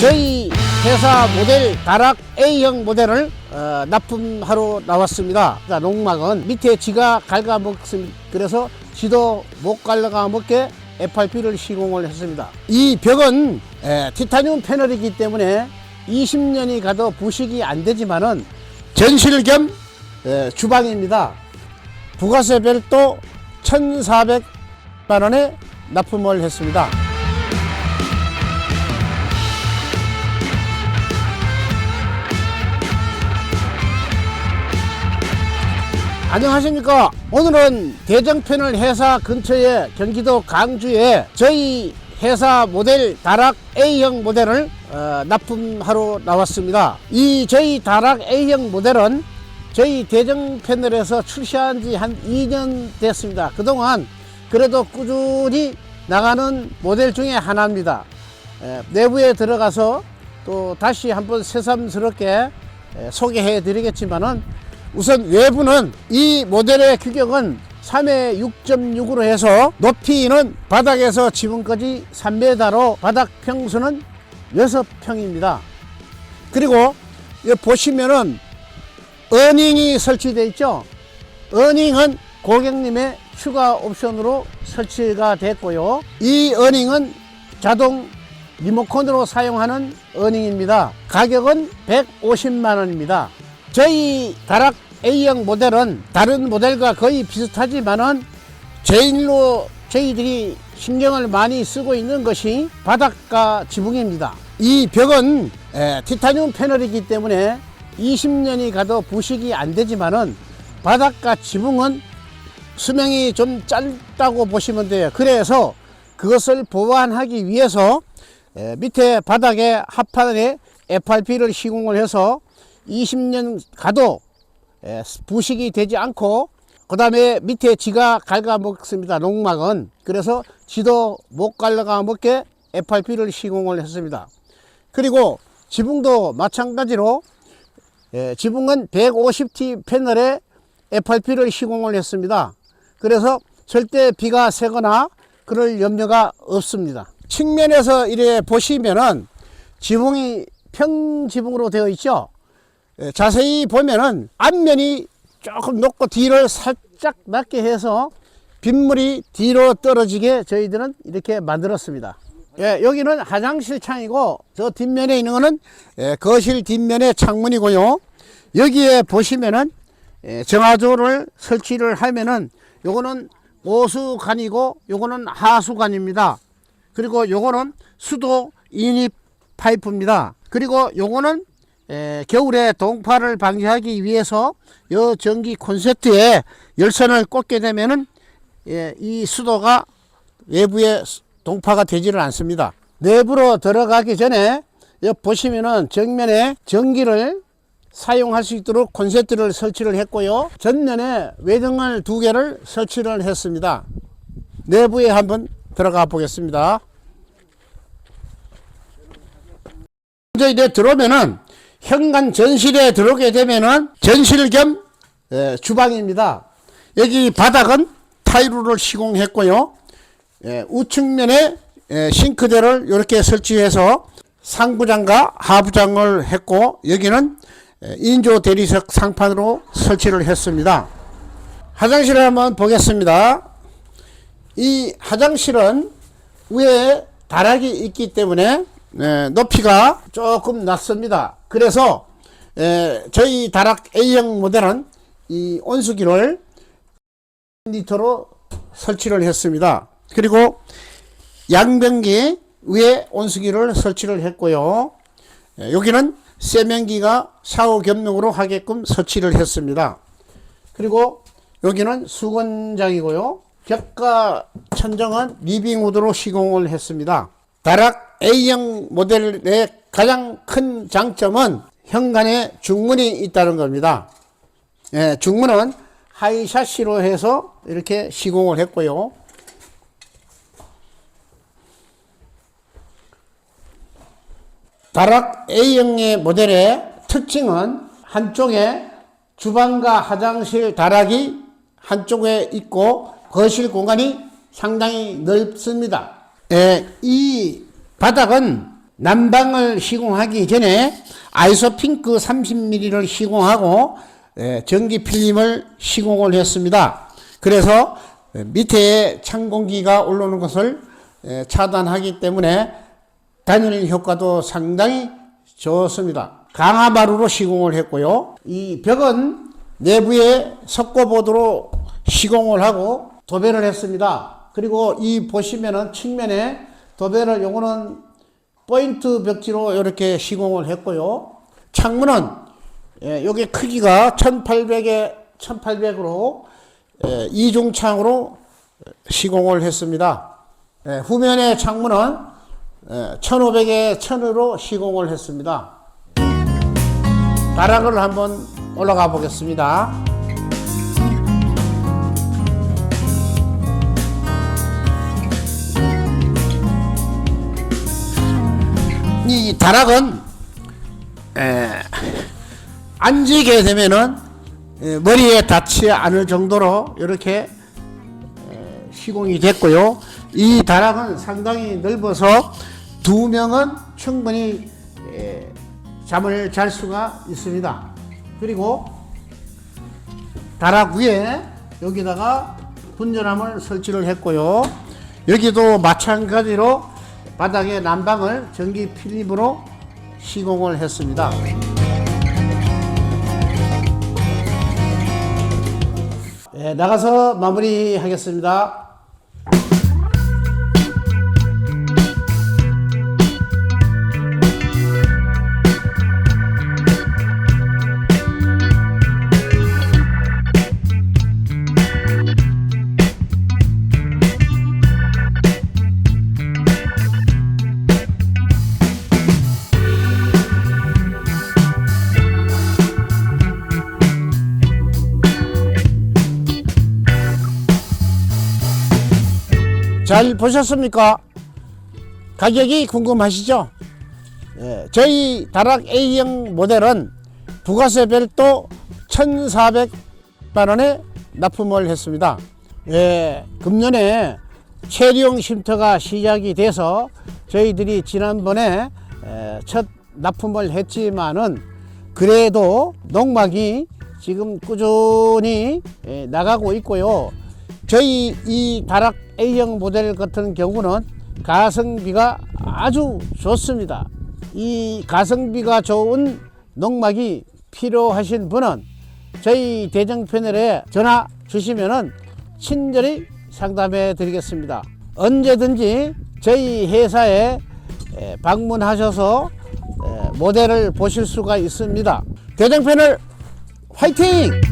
저희 회사 모델 다락 A형 모델을 어, 납품하러 나왔습니다. 자, 농막은 밑에 지가 갉아먹습니다. 그래서 지도 못 갉아먹게 FRP를 시공을 했습니다. 이 벽은 에, 티타늄 패널이기 때문에 20년이 가도 부식이 안 되지만은 전실 겸 에, 주방입니다. 부가세 별도 1,400만 원에 납품을 했습니다. 안녕하십니까. 오늘은 대정편을 회사 근처에 경기도 강주에 저희 회사 모델 다락 A형 모델을 어, 납품하러 나왔습니다. 이 저희 다락 A형 모델은 저희 대정 패널에서 출시한 지 한 2년 됐습니다. 그동안 그래도 꾸준히 나가는 모델 중에 하나입니다. 에, 내부에 들어가서 또 다시 한번 새삼스럽게 에, 소개해 드리겠지만은 우선 외부는 이 모델의 규격은 3회 6.6으로 해서 높이는 바닥에서 지붕까지 3m로 바닥 평수는 6평입니다. 그리고 보시면은 어닝이 설치되어 있죠. 어닝은 고객님의 추가 옵션으로 설치가 됐고요. 이 어닝은 자동 리모컨으로 사용하는 어닝입니다. 가격은 150만 원입니다. 저희 다락 A형 모델은 다른 모델과 거의 비슷하지만은 제일로 저희들이 신경을 많이 쓰고 있는 것이 바닥과 지붕입니다. 이 벽은 에, 티타늄 패널이기 때문에 20년이 가도 부식이 안 되지만은 바닥과 지붕은 수명이 좀 짧다고 보시면 돼요. 그래서 그것을 보완하기 위해서 에, 밑에 바닥에 합판에 FRP를 시공을 해서 20년 가도 에, 부식이 되지 않고 그 다음에 밑에 지가 갉아먹습니다. 농막은. 그래서 지도 못 갉아먹게 FRP를 시공을 했습니다. 그리고 지붕도 마찬가지로 예, 지붕은 150T 패널에 FRP를 시공을 했습니다. 그래서 절대 비가 새거나 그럴 염려가 없습니다. 측면에서 이래 보시면은 지붕이 평지붕으로 되어 있죠. 예, 자세히 보면은 앞면이 조금 높고 뒤를 살짝 낮게 해서 빗물이 뒤로 떨어지게 저희들은 이렇게 만들었습니다. 예, 여기는 화장실 창이고 저 뒷면에 있는 거는 예, 거실 뒷면의 창문이고요. 여기에 보시면은 예, 정화조를 설치를 하면은 요거는 오수관이고 요거는 하수관입니다. 그리고 요거는 수도 인입 파이프입니다. 그리고 요거는 에, 겨울에 동파를 방지하기 위해서 요 전기 콘센트에 열선을 꽂게 되면은 예, 이 수도가 외부에 수- 동파가 되지를 않습니다. 내부로 들어가기 전에 여기 보시면은 정면에 전기를 사용할 수 있도록 콘센트를 설치를 했고요. 전면에 외등을 두 개를 설치를 했습니다. 내부에 한번 들어가 보겠습니다. 이제 이제 들어오면은 현관 전실에 들어오게 되면은 전실 겸 에, 주방입니다. 여기 바닥은 타일로를 시공했고요. 예, 우측면에 예, 싱크대를 이렇게 설치해서 상부장과 하부장을 했고 여기는 예, 인조 대리석 상판으로 설치를 했습니다. 화장실을 한번 보겠습니다. 이 화장실은 위에 다락이 있기 때문에 예, 높이가 조금 낮습니다. 그래서 예, 저희 다락 A형 모델은 이 온수기를 리터로 설치를 했습니다. 그리고 양변기 위에 온수기를 설치를 했고요. 예, 여기는 세면기가 샤워 겸용으로 하게끔 설치를 했습니다. 그리고 여기는 수건장이고요. 벽과 천정은 리빙우드로 시공을 했습니다. 다락 A형 모델의 가장 큰 장점은 현관에 중문이 있다는 겁니다. 예, 중문은 하이샤시로 해서 이렇게 시공을 했고요. 다락 A형의 모델의 특징은 한쪽에 주방과 화장실 다락이 한쪽에 있고 거실 공간이 상당히 넓습니다. 예, 이 바닥은 난방을 시공하기 전에 아이소핑크 30ml를 시공하고 예, 전기 필름을 시공을 했습니다. 그래서 밑에 찬 공기가 올라오는 것을 예, 차단하기 때문에 단열 효과도 상당히 좋습니다. 강화마루로 시공을 했고요. 이 벽은 내부에 석고보드로 시공을 하고 도배를 했습니다. 그리고 이 보시면은 측면에 도배를 요거는 포인트 벽지로 이렇게 시공을 했고요. 창문은 예, 요게 크기가 1800에 1800으로 예, 이중창으로 시공을 했습니다. 예, 후면의 창문은 예, 1500에 1000으로 시공을 했습니다. 다락을 한번 올라가 보겠습니다. 이 다락은 에, 앉게 되면은 에, 머리에 닿지 않을 정도로 이렇게 에, 시공이 됐고요. 이 다락은 상당히 넓어서 두 명은 충분히 에, 잠을 잘 수가 있습니다. 그리고 다락 위에 여기다가 분전함을 설치를 했고요. 여기도 마찬가지로 바닥에 난방을 전기 필름으로 시공을 했습니다. 예, 나가서 마무리하겠습니다. 잘 보셨습니까? 가격이 궁금하시죠? 예, 저희 다락 A형 모델은 부가세 별도 1,400만 원에 납품을 했습니다. 예, 금년에 체리용 쉼터가 시작이 돼서 저희들이 지난번에 에, 첫 납품을 했지만은 그래도 농막이 지금 꾸준히 에, 나가고 있고요. 저희 이 다락 A형 모델 같은 경우는 가성비가 아주 좋습니다. 이 가성비가 좋은 농막이 필요하신 분은 저희 대정 패널에 전화 주시면은 친절히 상담해 드리겠습니다. 언제든지 저희 회사에 에, 방문하셔서 에, 모델을 보실 수가 있습니다. 대정 패널 화이팅!